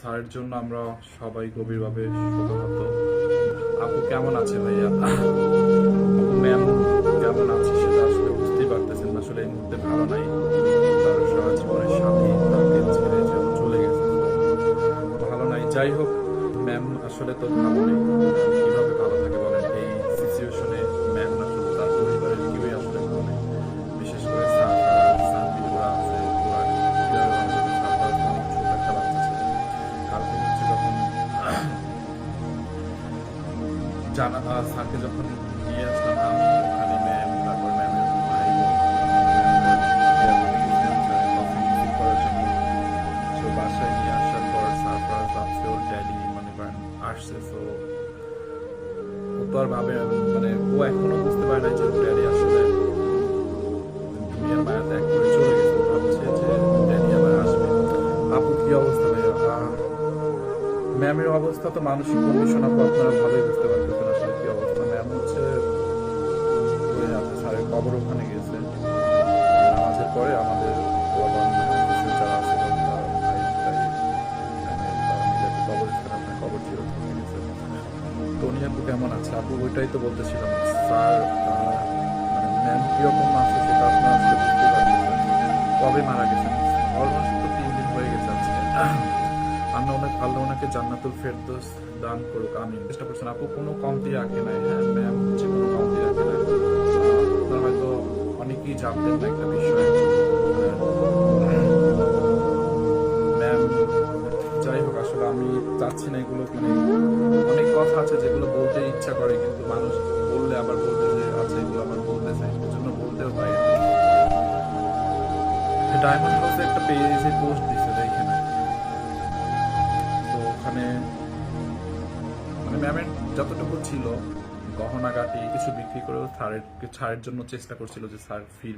স্যারের জন্য আমরা সবাই গভীরভাবে শোকাহত আপু, কেমন আছে ভাইয়া? আপু ম্যাম, কেমন আছে সেটা আসলে বুঝতেই পারতেছেন আসলে এই মুহূর্তে ভালো নাই। তার সারা জীবনের সাথে চলে গেছে। ভালো নাই, যাই হোক, ম্যাম আসলে তো ভালো নেই। কীভাবে ভালো থাকে জানা স্যারকে যখন নিয়ে আসলাম, আমি ওখানে ম্যাম তারপর ম্যামের ভাই করার বাসায় নিয়ে আসার পর সারপ্রাইজ ভাবছে ওর ড্যাডি মনে আসছে তো ও তো আর ভাবে মানে ও এখনও বুঝতে পারে না যে ওর ড্যাডি আসলে দুনিয়ার মায়া ত্যাগ করে চলে গেছে। ভাবছে যে ড্যাডি আবার আসবে। আপু, কি অবস্থা? ম্যামের অবস্থা তো মানসিক কন্ডিশন আপু আপনারা ভালোই বুঝতে পারতেছেন আসলে কি অবস্থা। ম্যাম হচ্ছে স্যারের কবর ওখানে গেছে নামাজের পরে আমাদের গেছে কেমন আছে? আপু ওইটাই তো বলতেছিলাম, স্যার মানে ম্যাম কীরকম আছে সেটা আপনারা কবে মারা গেছেন আমরা অনেক ভালো ওনাকে জান্নাতুল ফেরদৌস দান করুক আমি চেষ্টা করছেন আপু কোনো কমতি রাখে নাই। হ্যাঁ ম্যাম হচ্ছে কোনো কমতি রাখে আহ, আপনারা হয়তো অনেকেই জানতেন না একটা বিষয়। ম্যাম যাই হোক আসলে আমি চাচ্ছি না এগুলো মানে অনেক কথা আছে যেগুলো বলতে ইচ্ছা করে কিন্তু মানুষ বললে আবার বলতে যে আচ্ছা এগুলো আবার বলতে চাই। জন্য বলতেও না। ডায়মন্ড হাউসে একটা পেজে পোস্ট ম্যামের যতটুকু ছিল গহনাগাটি কিছু বিক্রি করেও সারের ছাড়ের জন্য চেষ্টা করছিল যে স্যার ফিল